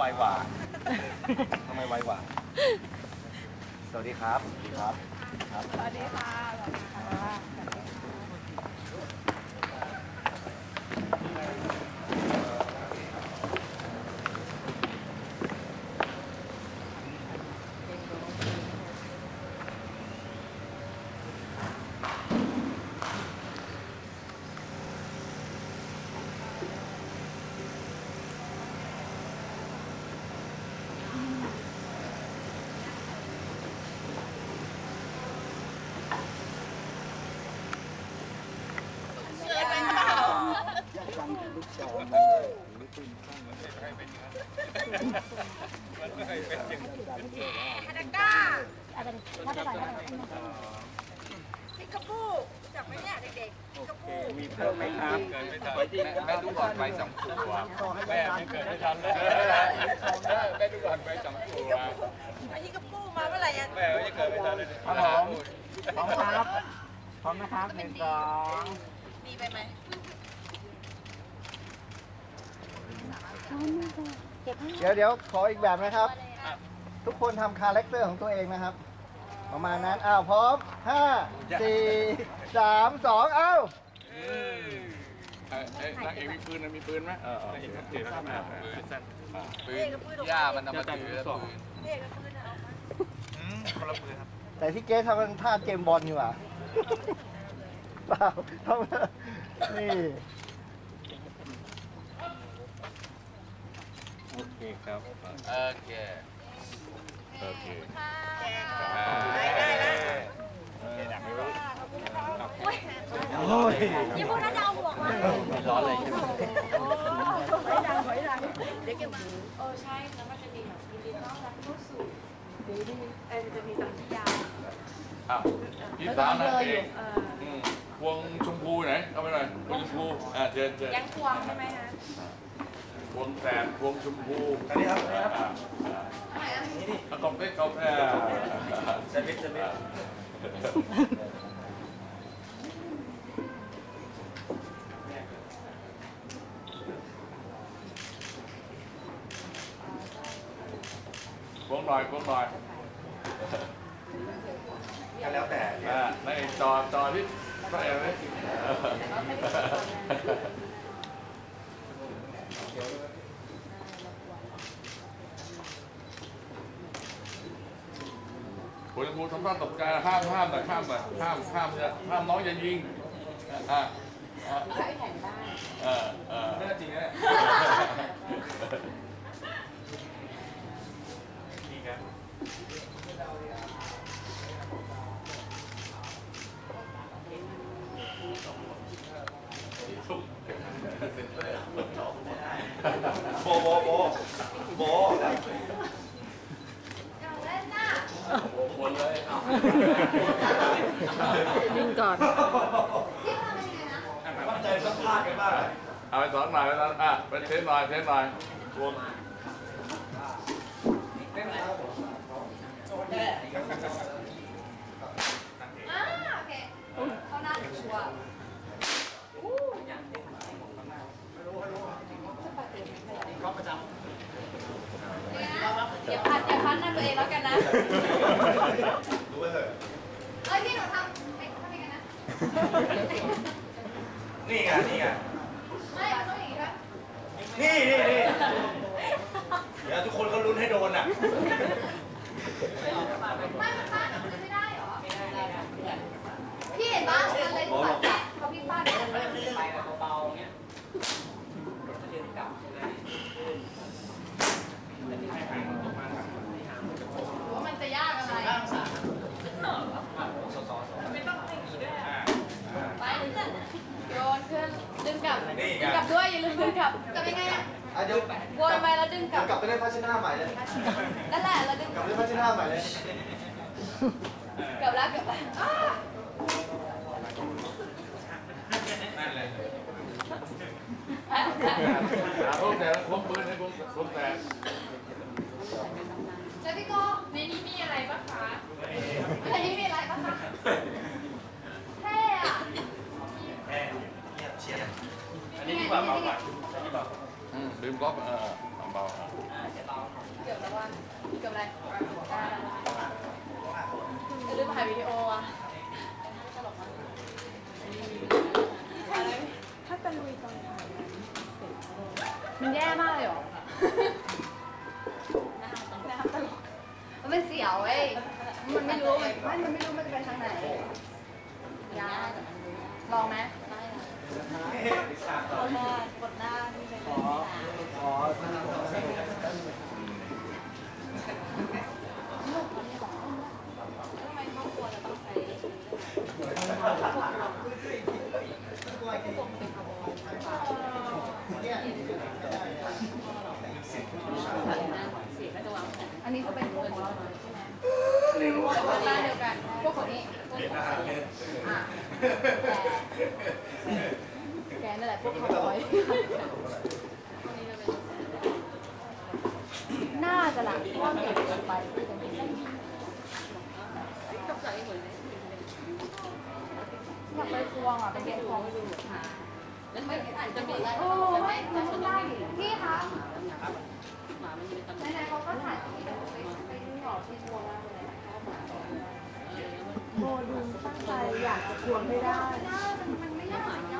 ไวกว่าทำไมไวกว่า สวัสดีครับ สวัสดีครับครับสวัสดีค่ะ ฮาดาก้าอะไรว่าจะไหนพิกาบูจักไหมเนี่ยเด็กๆพิกาบูมีเพิ่มไหมครับแม่ดูก่อนไปสองขวบแม่ไม่เกิดไม่ทันเลยแม่ดูก่อนไปสองขวบอันนี้กาบูมาเมื่อไหร่อะแม่ไม่เกิดไม่ทันเลยครับผมพร้อมครับพร้อมนะครับหนึ่งสองดีไปไหม เดี๋ยวเดี๋ยวขออีกแบบนะครับ ทุกคนทำคาแรคเตอร์ของตัวเองนะครับ ประมาณนั้นอ้าวพร้อมห้าสี่สามสองเอ้านางเอกมีปืนมีปืนไหมเออเอกถือแล้วครับปืนเด็กกับปืนออกย่ามามันเอามาถือปืนเด็กกับปืนเอามาแต่ที่เกสทำเป็นท่าเจมส์บอลอยู่อะเปล่าทำนี่ โอเคครับ โอเค โอเคได้ได้แล้วโอ้ยยี่พวกนั้นจะเอาหมวกมาไม่ร้อนเลยใช่ไหมไว้ดังไว้ดังเด็กเก็บเออใช่แล้วมันจะมีแบบยินดีต้อนรับเข้าสู่ดีดีเออมันจะมีตอนที่ยาวอะพี่สามนางเอกเออพวงชมพูไหน เอาไปหน่อยพวงชมพูอะเจนเจนยังควงใช่ไหมคะ พวงแสนพวงชมพูอันนี้ครับนี่ครับอะกล่องเล็กกล่องแพร่สมิธสมิธพวงหน่อยพวงหน่อย ก็แล้วแต่ อ่าในจอจอที่พระเอกไหมคุณครูทำท่าตกใจนะ ห้ามห้ามหน่อยห้ามหน่อยห้ามห้ามจะห้ามน้องอย่ายิงอะอะใช้แข่งได้เออเออเรื่องจริงนะนี่ครับโบโบโบโบ วนเลยยิงก่อนตั้งใจสัมภาษณ์กันบ้างเอาไปสอนหน่อยไปสอนอะไปเทสหน่อยเทสหน่อยวนอ่าโอเคเขาหน้าชัวร์เดี๋ยวพัดอย่าพัดหน้าตัวเองแล้วกันนะ รู้ไว้เถอะ เอ้ยพี่หนูทำไม่ทำยังไงนะ นี่ไง นี่ไง ไม่มันต้องอย่างนี้ด้วย นี่นี่นี่เดี๋ยวทุกคนก็ลุ้นให้โดนอะ ไม่มันฟาดอะมันไม่ได้เหรอ ไม่ได้พี่เห็นปะมันเลยถูกแบบเขาพี่ฟาดมันเลยไปแบบเบาๆเงี้ยว่ามันจะยากอะไรไม่ต้องอย่างนี้ด้วยไปโยนขึ้นดึงกลับดึงกลับด้วยอย่าลืมดึงกลับกลับยังไงอะ อะเดี๋ยว วนไปแล้วดึงกลับ กลับไปเล่นพัชนาใหม่เลย นั่นแหละแล้วดึง กลับไปเล่นพัชนาใหม่เลย กลับแล้วกลับแล้วอ้า นั่นเลยอะพวกแต่พวกปื นให้พวกพวกแต่แล้วพี่โก้ในนี้มีอะไรบ้างคะในนี้มีอะไรบ้างคะเท่อะอันนี้ดีกว่าเบากว่าอันนี้เบาอืมลืมก๊อกเออ ลองไหมได้นะกดหน้ากดหน้าที่เป็นขอขอท่านขอให้ทำไมครอบครัวจะต้องใช้อันนี้ก็เป็นพวกของเราใช่ไหมแต่ว่าบ้านเดียวกัน พวกของนี้พวกของอะแกแกนั่นแหละ พวกคอยน่าจะหลังเพราะว่าเก็บเกินไปอยากไปพวงอะไปเก็บของดูค่ะแล้วไม่จะมีโอ้ไม่จะไม่ได้พี่คะไหนๆเขาก็ถ่ายที่ดี๋ยวไปไปดูหอที่พวงมากเลยโมดูตั้งใจอยากจะทวงให้ได้มันไม่ยาก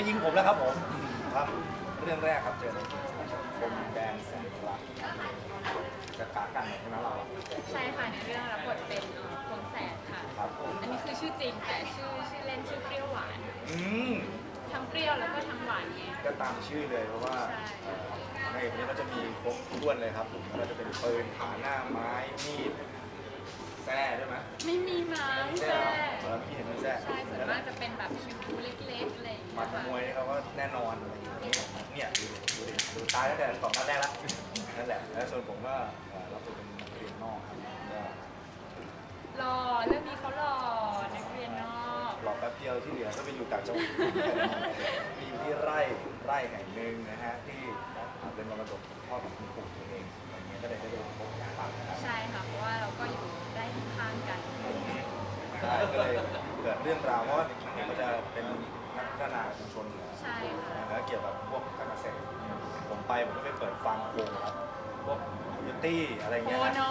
จะยิงจะยิงผมแล้วครับผมครับ เรื่องแรกครับเจอในคมแดงแสงพลังจะกากันใช่ไหมเราอะใช่ค่ะในเรื่องรับบทเป็นเอ่อพวงแสนค่ะ ครับอันนี้คือชื่อจริงแต่ชื่อชื่อเล่นชื่อเปรี้ยวหวานอืมทั้งเปรี้ยวแล้วก็ทั้งหวานไงก็ตามชื่อเลยเพราะว่าใช่ในวันนี้ก็จะมีครบถ้วนเลยครับผมก็จะเป็นปืนขาหน้าไม้มีด แส้ด้วยไหมไม่มีมั้งแส้แค่เหรอเมื่อกี้เห็นเป็นแส้ใช่ส่วนมากจะเป็นแบบคิวเล็กๆอะไรอย่างหมัเงี้ดยค่ะมวยนี่เขาก็แน่นอนอะไรอย่างนี้เนี่ยดูดิดูดิดูตายตั้งแต่สองนัดแรกละนั่นแหละแล้วส่วนผมก็เอ่อรับบทเป็นนักเรียนนอกครับก็หล่อเรื่องนี้เขาหล่อนักเรียนนอกหลอกแป๊บเดียวที่เหลือก็ไปอยู่ต่างจังหวัดไปอยู่ที่ไร่ไร่แห่งหนึ่งนะฮะที่เป็นมรดกของพ่อของคุณปู่ตัวเองอะไรเงี้ยก็เลยได้ไปพบปะนะครับใช่ค่ะเพราะว่าเราก็อยู่ ได้ข้างกันใช่ก็เลยเกิดเรื่องราวเพราะว่าผมก็จะเป็นนักพัฒนาชุมชนอยู่แล้ว ใช่ค่ะ แล้วเกี่ยวกับพวกการเกษตรผมไปผมก็ไปเปิดฟังโคครับพวกยูตี้อะไรเงี้ยโคน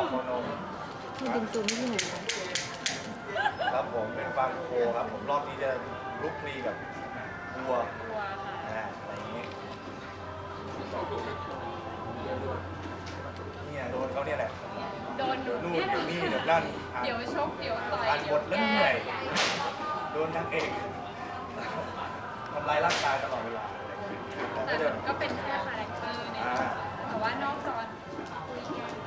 ม โคนมที่ดึงซูมที่ไหนคะครับผมเป็นฟังโคครับ ผมรอบนี้จะลุกคลีกับวัวกลัวค่ะ นะอะไรอย่างนี้เนี่ยโดนเขาเนี่ยแหละ นเดี๋ยวนู่นเนี่ยเดี๋ยวนี่เดี๋ยวนั่นอ่านเดี๋ยวชกเดี๋ยวต่อยอ่านบเดี๋ยวทแล้วแก้เหนื่อยโดนนางเอกทำลายร่างกายตลอดเวลาแต่แต่ก็จะมันก็เป็นแค่คาแรคเตอร์เนี่ยอ่าแต่ว่านอกจอคุยกันตล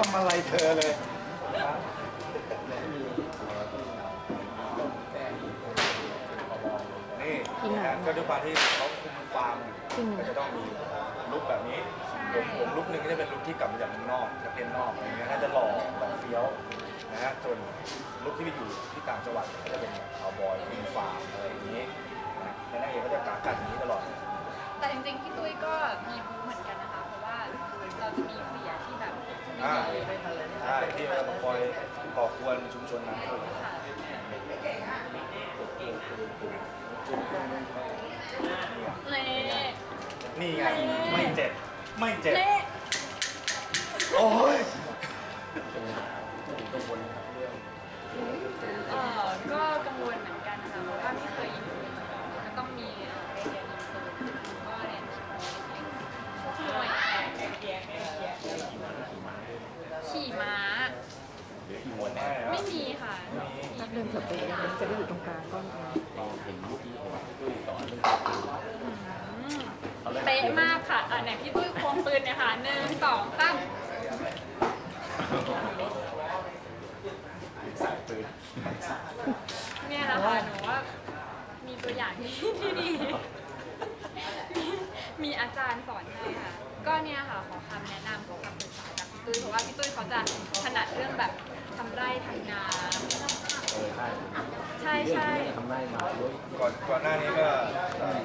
อดทำอะไรเธอเลยนี่นะฮะก็ด้วยความที่เขาคุมฟาร์มอยู่ก็จะต้องมีลุคแบบนี้ ผมผมลุคหนึ่งก็จะเป็นลุคที่กลับมาจากเมืองนอกนักเรียนนอกอะไรเงี้ยน่าจะหล่อแบบเฟี้ยวนะฮะส่วนลุคที่ไปอยู่ที่ต่างจังหวัดก็จะเป็นคาวบอยคุมฟาร์มอะไรอย่างนี้นะแล้วนางเอกก็จะกากัดอย่างนี้ตลอด แต่จริงๆพี่ตุ้ยก็มีบูเหมือนกันนะคะ เพราะว่าเราจะมีเสียที่แบบอ่า ไม่ดีใช่ที่มันจะมาคอยก่อกวนชุมชนนั้นค่ะเละนี่ไงไม่เจ็บ ไม่เจ็บ เละโอ้ยก็ควรเกังวลเหมือนกันนะคะเพาะว่าไม่เคยยืนมาก่ก็ต้องมีเอ่ไรียนยิงปืนก็เรียนชกมวยขี่ม้า มวแน่ไม่มีค่ะ นักเดินสเปนจะได้อยู่ตรงกลางก็ตอนเห็นเมื่อกี้เห็นตุ้สอนเรงการตีอือเป๊ะมากค่ะอะไหนพี่ตุ้ย งปืนเนี่ยค่ะหนึ่งสองสามสายปืนเนี่ยแหละค่ะหนูว่ามีตัวอย่างที่ที่ดี มีอาจารย์สอนให้ค่ะ ก็เนี่ยค่ะขอคำแนะนำขอคำปรึกษาจากพี่ตุ้ยเพราะว่าพี่ตุ้ยเขาจะถนัดเรื่องแบบทำไร่ทำนา ใช่ใช่ใช่ ทำได้มาด้วยก่อนก่อนหน้านี้ก็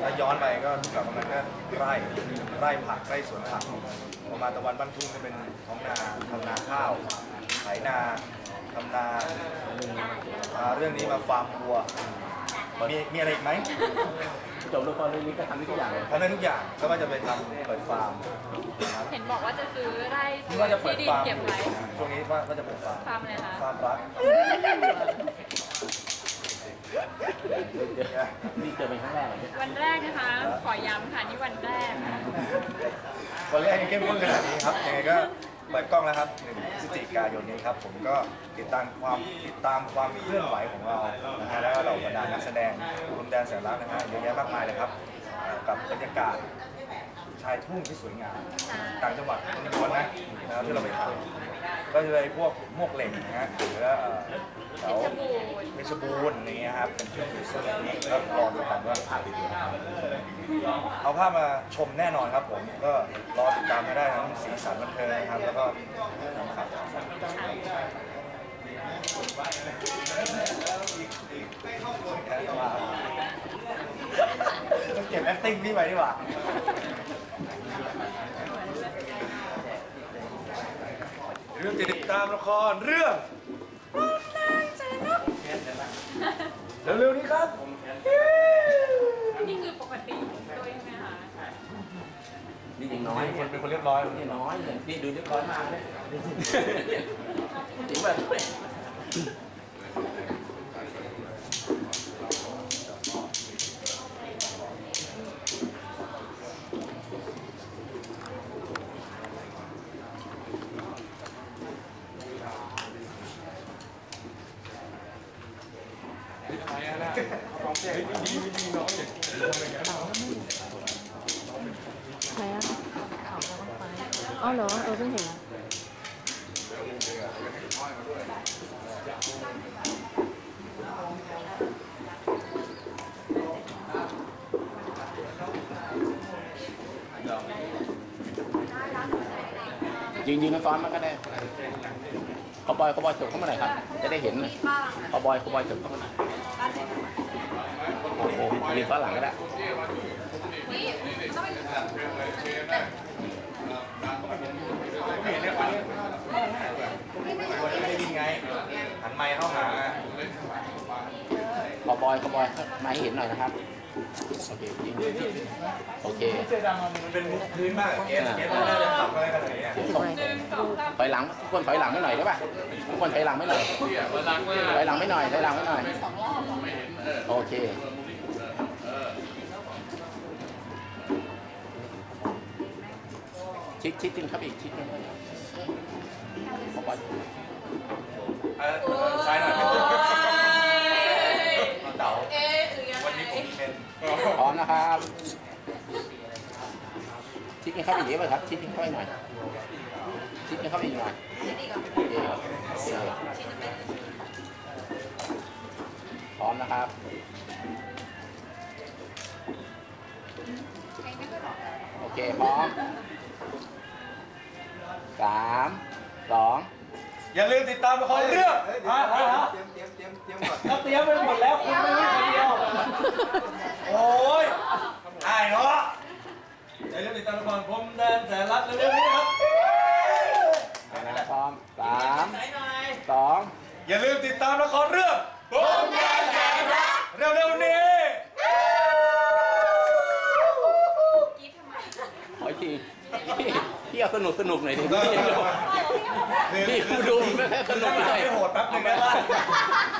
ถ้าย้อนไปก็กลับมามันก็ไร่ไร่ผักไร่สวนผักประมาณตะวันบ้านทุ่งนี่เป็นท้องนาทำนาข้าวไถนาทำนาอ่าเรื่องนี้มาฟาร์มวัวมีมีอะไรอีกไหมจบละครเรื่องนี้ก็ทำได้ทุกอย่างเลย ทำได้ทุกอย่างก็ว่าจะไปทำเปิดฟาร์มนะครับเห็นบอกว่าจะซื้อไร่นี่ซื้อว่าจะเปิที่ดดินฟาร์มเก็บไว้ช่วงนี้ว่าว่าจะเปิดฟาร์มฟาร์มอะไรคะฟาร์มรัก นี่เจอเป็นครั้งแรกเลยวันแรกนะคะ ขอย้ำค่ะนี่วันแรกค่ะวันแรกยังเข้มข้นขนาดนี้ครับยังไงก็เปิดกล้องแล้วครับหนึ่งพฤศจิกายนนี้ครับ ผมก็ติดตามความติดตามความเคลื่อนไหวของเรานะฮะแล้วก็เราบรรดานักแสดงคุณแดนแสนรักนะฮะเยอะแยะมากมายเลยครับเอ่อกับบรรยากาศชายทุ่งที่สวยงามต่างจังหวัดคนคนนะนะครับที่เราไปถ่าย ก็จะไปพวกมวกเหล็กนะฮะหรือว่าเอ่อแถวเพชรบูรณ์อะไรเงี้ยครับเป็นช่วงที่สวยก็รอดูกันว่าภาพเป็นยังไงเอาภาพมาชมแน่นอนครับผมก็รอติดตามให้ได้ทั้งสีสันบันเทิงนะครับ แล้วก็ทั้งข่าวต้องเก็บ acting นี่ไว้ดีกว่า เรื่องติดตามละครเรื่องเร็วๆนี้ครับนี่คือปกติด้วยใช่ไหมคะนี่ยังน้อยคนเป็นคนเรียบร้อยนี่น้อยเนี่ยนี่ดูเรียบร้อยมากเลยจริงป่ะไอ๋อเหรอ เออเพิ่งเห็นยืนยืนกันซ้อนมันก็ได้ขบอยขบอยจบเข้ามาหน่อยครับ จะได้เห็นขบอยขบอยจบเข้ามาหน่อยโอ้โหมีฝรั่งก็ได้วันนี้ไม่ได้ หันไมค์เข้าหาขอบอยขอบอยมาให้เห็นหน่อยนะครับ โอเคจริงโอเคมันเป็นมุกพื้นมากเกสเกสน่าจะขับอะไรกันไหนอะถือไว้หนึ่งสองสามถอยหลังทุกคนถอยหลังไม่หน่อยได้ป่ะทุกคนถอยหลังไม่หน่อยถอยหลังไม่หน่อยถอยหลังไม่หน่อยโอเค ชิดชิดจริงครับอีกชิดจริงขอบอยเออซ้ายหน่อยเต๋าเอ๊ะหรือยังวันนี้ผมไงเป็นพร้อมนะครับชิดกันเข้าไปอีกไหมครับชิดกันเข้าไปหน่อยชิดกันเข้าไปอีกหน่อยโอเคโอเคพร้อมนะครับโอเคพร้อม สามสองอย่าลืมติดตามละครเรื่องฮะฮะฮะเตรียมเตรียมเตรียมเตรียมก่อนเราเตรียมไปหมดแล้วคุณไม่รู้คนเดียวโอ้ยอายเนาะอย่าลืมติดตามละครผมแดนแสนรักเร็วๆนี้นะครับพร้อมสามสองอย่าลืมติดตามละครเรื่องผมแดนแสนรักเร็วๆนี้ กรีดทำไม ขออีกทีพี่พี่ เอาสนุกสนุกหน่อยดิพี่พี่ผู้ดูไม่ค่อยสนุกข้างหเลลังยไม่โหดแป๊บนึงนะว่า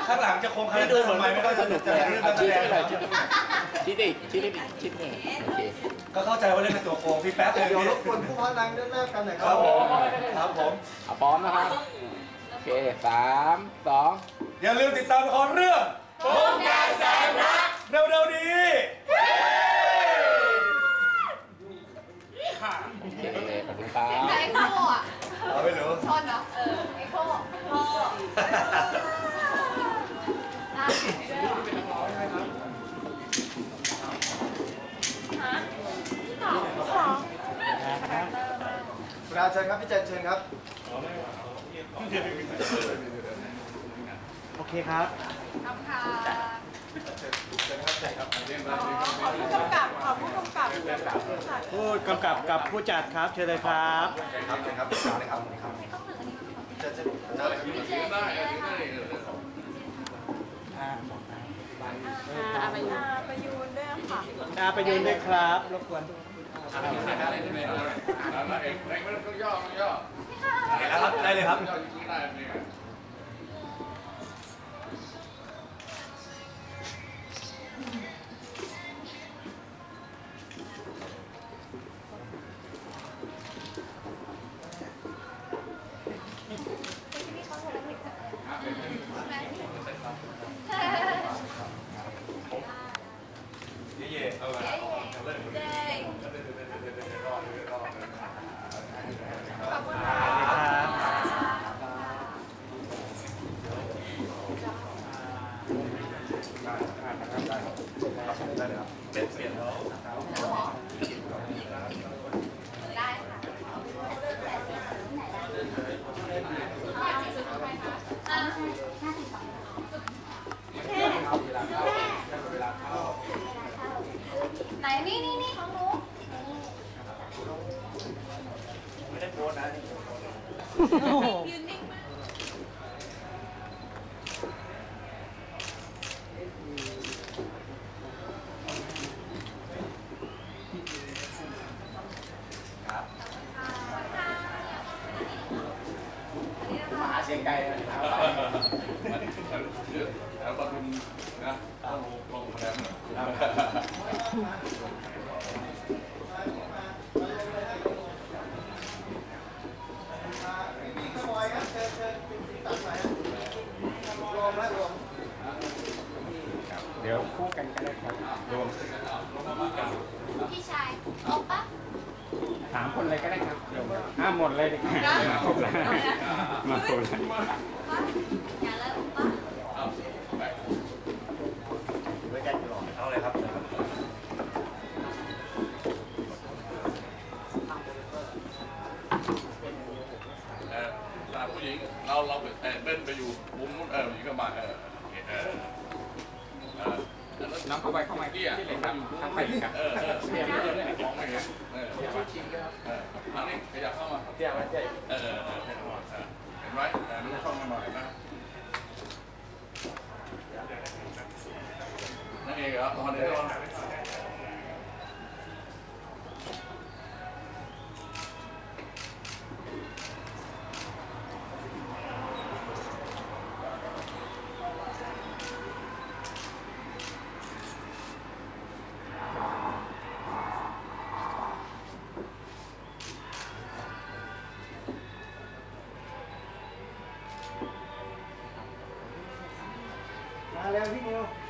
ข้างหลังจะคงคาแรพี่คเตดูอร์เหมือนทำไมไม่ไม่ค่ค่ออยยสสนุนุกกเลแต่ยเรื่องเอาการแสชิดดงไปหน่อยชิดชิดดิชิดดิชิดดิโอเคก็เข้าใจว่าเล่นเป็นตัวโกงพี่แป๊บเลยเดี๋ยวรบกวนผู้พักนางเดินหน้ากันหน่อยคครัรับบผมครับผมเอาพร้อมนะครับโอเคสามสองอย่าลืมติดตามละครเรื่องผมแดนแสนรักเร็วๆนี้ อนเนาะเออไอโค่พ่ออะฮะพี่ต่อขอคุอาเชิญครับพี่เจนเชิญครับโอเคครับ ทำขอขอผู้รับขอผู้กำกับผู้กำกับ ผู้กำกับกับผู้จัดครับ เชิญเลยครับครับเชิญครับเชิญครับ จะจะได้ยืนได้อาประยูนด้วยค่ะอาไปยูนด้วยครับรบกวนได้เลยครับได้เลยครับ นนี่นี่นี่ของหนูไม่ได้โพสต์นะ ยืนนิ่งมาก หาเสียงไกลนะครับ มันเยอะแล้วปทุมนะต้องลงคะแนน พี่ขโมยครับเชิญเชิญเป็นสีสันหน่อยครับรวมแล้วรวม เดี๋ยวคู่กันก็ได้ครับรวม พี่ชายเอาปะ สามคนเลยก็ได้ครับรวมอ่าหมดเลยดีกว่ามาครบแล้วมาครบแล้วปะ น้องเข้าไปเข้ามาที่อะที่เลยครับข้างไปครับเออเออเสียงเออของไม่เห็นเออช่วยชิงครับเออทางนี้ขยับเข้ามาเดี๋ยวมันจะเออเออเออเห็นไหมเออรู้ช่องมาหน่อยนะนั่นเองเหรอตอนนี้ Leonardo.